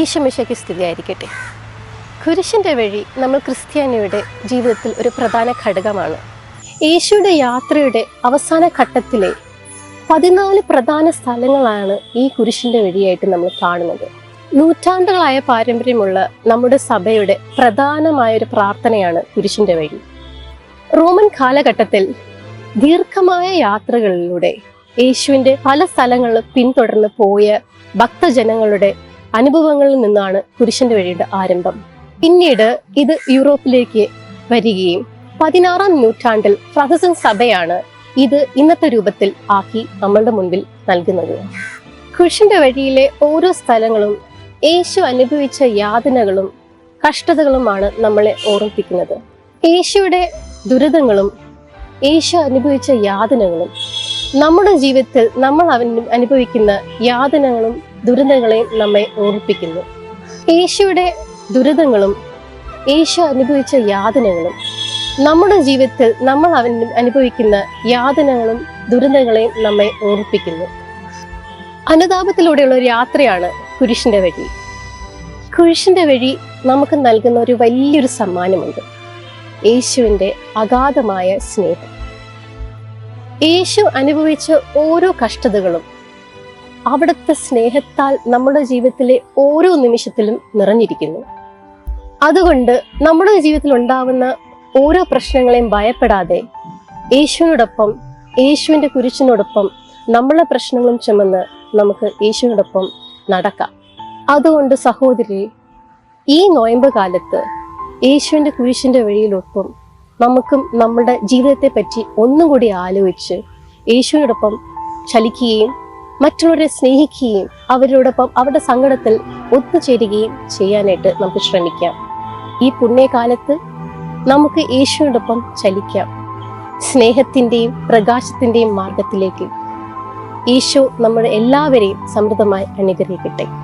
ഈശമിശയ്ക്ക് സ്ഥിതിയായിരിക്കട്ടെ കുരിശിന്റെ വഴി നമ്മൾ ക്രിസ്ത്യാനിയുടെ ജീവിതത്തിൽ ഒരു പ്രധാന ഘടകമാണ്. യേശുയുടെ യാത്രയുടെ അവസാന ഘട്ടത്തിലെ പതിനാല് പ്രധാന സ്ഥലങ്ങളാണ് ഈ കുരിശിന്റെ വഴിയായിട്ട് നമ്മൾ കാണുന്നത്. നൂറ്റാണ്ടുകളായ പാരമ്പര്യമുള്ള നമ്മുടെ സഭയുടെ പ്രധാനമായ ഒരു പ്രാർത്ഥനയാണ് കുരിശിന്റെ വഴി. റോമൻ കാലഘട്ടത്തിൽ ദീർഘമായ യാത്രകളിലൂടെ യേശുവിന്റെ പല സ്ഥലങ്ങളിലും പിന്തുടർന്ന് പോയ ഭക്തജനങ്ങളുടെ അനുഭവങ്ങളിൽ നിന്നാണ് കുരിശിന്റെ വഴിയുടെ ആരംഭം. പിന്നീട് ഇത് യൂറോപ്പിലേക്ക് വരികയും പതിനാറാം നൂറ്റാണ്ടിൽ ഫ്രഹസൻ സഭയാണ് ഇത് ഇന്നത്തെ രൂപത്തിൽ ആക്കി നമ്മളുടെ മുൻപിൽ നൽകുന്നത്. കുരിശിന്റെ വഴിയിലെ ഓരോ സ്ഥലങ്ങളും യേശു അനുഭവിച്ച യാതനകളും കഷ്ടതകളുമാണ് നമ്മളെ ഓർമ്മിപ്പിക്കുന്നത്. യേശുയുടെ ദുരിതങ്ങളും യേശു അനുഭവിച്ച യാതനകളും നമ്മുടെ ജീവിതത്തിൽ നമ്മൾ അവൻ അനുഭവിക്കുന്ന യാതനകളും ദുരിതങ്ങളെയും നമ്മെ ഓർപ്പിക്കുന്നു. യേശുവിടെ ദുരിതങ്ങളും യേശു അനുഭവിച്ച യാതനകളും നമ്മുടെ ജീവിതത്തിൽ നമ്മൾ അവൻ അനുഭവിക്കുന്ന യാതനകളും ദുരിതങ്ങളെയും നമ്മെ ഓർപ്പിക്കുന്നു. അനുതാപത്തിലൂടെയുള്ള ഒരു യാത്രയാണ് കുരിശിന്റെ വഴി. കുരിശിന്റെ വഴി നമുക്ക് നൽകുന്ന ഒരു വലിയൊരു സമ്മാനമുണ്ട്. യേശുവിന്റെ അഗാധമായ സ്നേഹം. യേശു അനുഭവിച്ച ഓരോ കഷ്ടതകളും അവിടുത്തെ സ്നേഹത്താൽ നമ്മുടെ ജീവിതത്തിലെ ഓരോ നിമിഷത്തിലും നിറഞ്ഞിരിക്കുന്നു. അതുകൊണ്ട് നമ്മുടെ ജീവിതത്തിൽ ഉണ്ടാവുന്ന ഓരോ പ്രശ്നങ്ങളെയും ഭയപ്പെടാതെ യേശുവിനോടൊപ്പം യേശുവിന്റെ കുരിശിനോടൊപ്പം നമ്മളെ പ്രശ്നങ്ങളും ചുമന്ന് നമുക്ക് യേശുവിനോടൊപ്പം നടക്കാം. അതുകൊണ്ട് സഹോദരി ഈ നോയമ്പ് കാലത്ത് യേശുവിന്റെ കുരിശിന്റെ വഴിയിലൊപ്പം നമുക്കും നമ്മുടെ ജീവിതത്തെ പറ്റി ഒന്നും കൂടി ആലോചിച്ച് യേശുവിനോടൊപ്പം ചലിക്കുകയും മറ്റുള്ളവരെ സ്നേഹിക്കുകയും അവരോടൊപ്പം അവരുടെ സങ്കടത്തിൽ ഒത്തുചേരുകയും ചെയ്യാനായിട്ട് നമുക്ക് ശ്രമിക്കാം. ഈ പുണ്യകാലത്ത് നമുക്ക് യേശുവിനോടൊപ്പം ചലിക്കാം. സ്നേഹത്തിന്റെയും പ്രകാശത്തിന്റെയും മാർഗത്തിലേക്ക് ഈശോ നമ്മുടെ എല്ലാവരെയും സമൃദ്ധമായി അനുഗ്രഹിക്കട്ടെ.